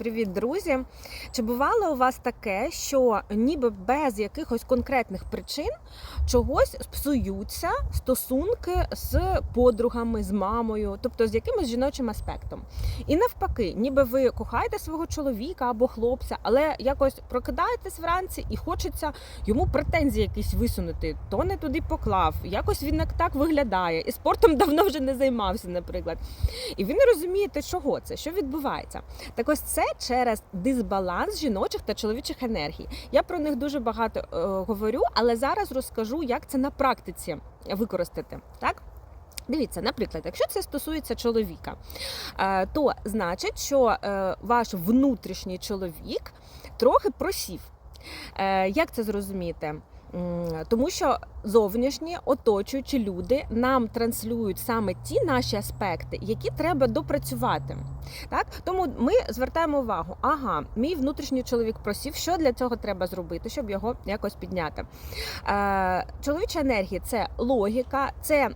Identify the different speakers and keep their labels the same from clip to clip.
Speaker 1: Привіт, друзі! Чи бувало у вас таке, що ніби без якихось конкретних причин чогось псуються стосунки з подругами, з мамою, тобто з якимось жіночим аспектом? І навпаки, ніби ви кохаєте свого чоловіка або хлопця, але якось прокидаєтесь вранці і хочеться йому претензії якісь висунути. То не туди поклав, якось він так виглядає, і спортом давно вже не займався, наприклад. І ви не розумієте, чого це, що відбувається. Так ось це через дисбаланс жіночих та чоловічих енергій. Я про них дуже багато е, говорю, але зараз розкажу, як це на практиці використати. Так? Дивіться, наприклад, якщо це стосується чоловіка, е, то значить, що е, ваш внутрішній чоловік трохи просів. Е, Як це зрозуміти? Тому що зовнішні оточуючі люди нам транслюють саме ті наші аспекти, які треба допрацювати. Так? Тому ми звертаємо увагу, ага, мій внутрішній чоловік просів, що для цього треба зробити, щоб його якось підняти. Е, чоловіча енергія це логіка, це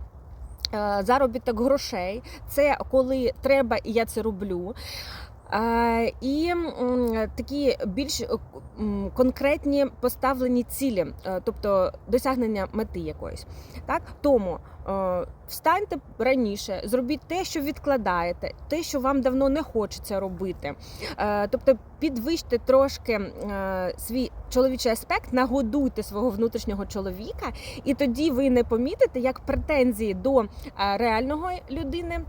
Speaker 1: е, заробіток грошей, це коли треба, і я це роблю. Е, І такі більш конкретні поставлені цілі, е, тобто досягнення мети якоїсь. Так? Тому е, встаньте раніше, зробіть те, що відкладаєте, те, що вам давно не хочеться робити. Е, Тобто підвищте трошки свій чоловічий аспект, нагодуйте свого внутрішнього чоловіка, і тоді ви не помітите, як претензії до реального людини.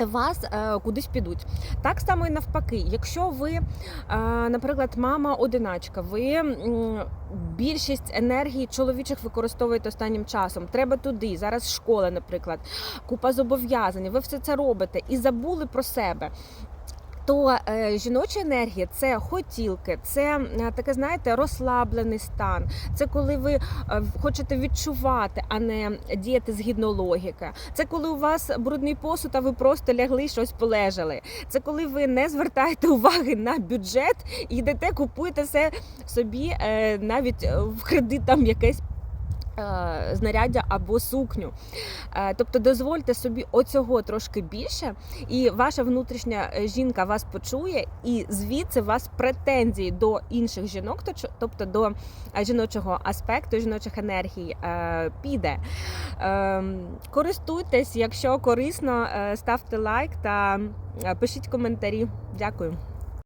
Speaker 1: Вас е, кудись підуть. Так само і навпаки, якщо ви, е, наприклад, мама одиначка, ви більшість енергії чоловічих використовуєте останнім часом. Треба туди. Зараз школа, наприклад, купа зобов'язань. Ви все це робите і забули про себе. То е, жіноча енергія це хотілки, це е, таке, знаєте, розслаблений стан. Це коли ви е, хочете відчувати, а не діяти згідно логіки. Це коли у вас брудний посуд, а ви просто лягли щось полежали. Це коли ви не звертаєте уваги на бюджет і йдете, купуєте все собі навіть в кредит там якесь. Е, Знаряддя або сукню, Е, тобто дозвольте собі оцього трошки більше, і ваша внутрішня е, жінка вас почує, і звідси вас претензії до інших жінок, тобто до жіночого аспекту, жіночих енергій піде. Ем, Користуйтесь, якщо корисно, ставте лайк та пишіть коментарі. Дякую.